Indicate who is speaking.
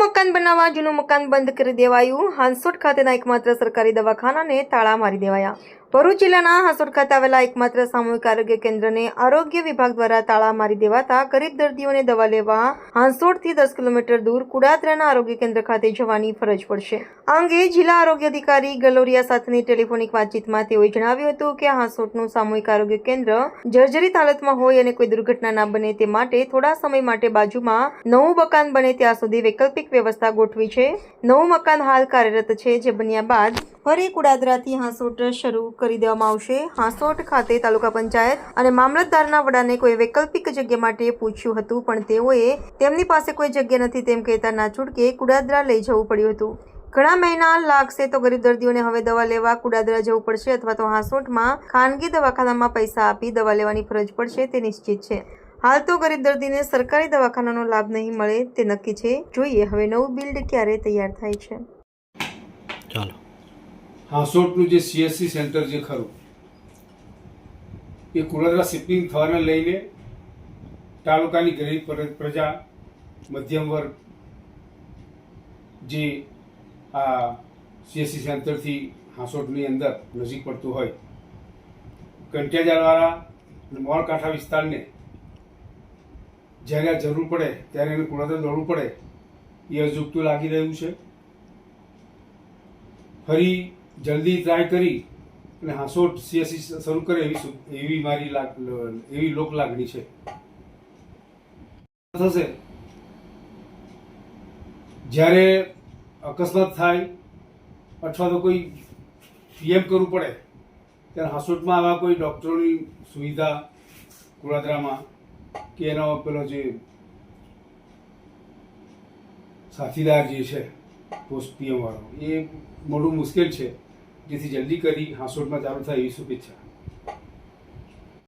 Speaker 1: મકાન બનાવવા, જૂનું મકાન બંધ કરી દેવાયું. હાંસોટ ખાતેના એકમાત્ર સરકારી દવાખાનાને તાળા મારી દેવાયા. ભરૂચ જિલ્લાના હાંસોટ ખાતે આવેલા એકમાત્ર સામૂહિક આરોગ્ય કેન્દ્રને આરોગ્ય વિભાગ દ્વારા તાળા મારી દેવાતા ગરીબ દર્દીઓને દવા લેવા હાંસોડથી દસ કિલોમીટર દૂર કુડાદરાના આરોગ્ય કેન્દ્ર ખાતે જવાની ફરજ પડશે. આ અંગે જિલ્લા આરોગ્ય અધિકારી ગલોરિયા સાથેની ટેલિફોનિક વાતચીતમાં તેઓએ જણાવ્યું હતું કે હાંસોટનું સામૂહિક આરોગ્ય કેન્દ્ર જર્જરિત હાલતમાં હોય અને કોઈ દુર્ઘટના ના બને તે માટે થોડા સમય માટે બાજુમાં નવું મકાન બને ત્યાં સુધી વૈકલ્પિક વ્યવસ્થા ગોઠવી છે. નવું મકાન હાલ કાર્યરત છે, જે બન્યા બાદ ફરી કુડાદરાથી હાંસોટ શરૂ કરી દેવામાં આવશે. હાંસોટ ખાતે તાલુકા પંચાયત અને મામલતદારના વડાને કોઈ વૈકલ્પિક જગ્યા માટે પૂછ્યું હતું, પણ તેઓએ તેમની પાસે કોઈ જગ્યા નથી તેમ કહેતા ના છૂટકે કુડાદરા લઈ જવું પડ્યું હતું. ઘણા મહિના લાગશે તો ગરીબ દર્દીઓને હવે દવા લેવા કુડાદરા જવું પડશે અથવા તો હાંસોટમાં ખાનગી દવાખાનામાં પૈસા આપી દવા લેવાની ફરજ પડશે તે નિશ્ચિત છે. હાલ તો ગરીબ દર્દીને સરકારી દવાખાનાનો લાભ નહીં મળે તે નક્કી છે. જોઈએ હવે નવું બિલ્ડ ક્યારે તૈયાર થાય છે.
Speaker 2: ચાલો.
Speaker 3: હાંસોટનું જે સીએસસી સેન્ટર જે ખરું, એ કુડાદરા શિપિંગ થવાને લઈને તાલુકાની ગરીબ પ્રજા, મધ્યમ વર્ગ જે આ સીએસસી સેન્ટરથી હાંસોટની અંદર નજીક પડતું હોય કંટિયાજાળવાળા અને મોળકાંઠા વિસ્તારને જ્યારે જરૂર પડે ત્યારે એને કુડાદરા દોડવું પડે, એ અજુગતું લાગી રહ્યું છે. ફરી જલ્દી ટ્રાય કરી અને હાંસોટ સીએસસી શરૂ કરે એવી એવી મારી લાગ, એવી લોક લાગણી છે. થશે? જ્યારે અકસ્માત થાય અથવા તો કોઈ પીએમ કરવું પડે, ત્યારે હાંસોટમાં આવા કોઈ ડૉક્ટરોની સુવિધા કુળાદરામાં કે એનો પેલો જે સાથીદાર જે છે પોસ્ટ પીએમ વાળો, એ મોટું મુશ્કેલ છે. જેથી જલ્દી કરી હાંસોડમાં ચાલુ થાય એવી શુભેચ્છા.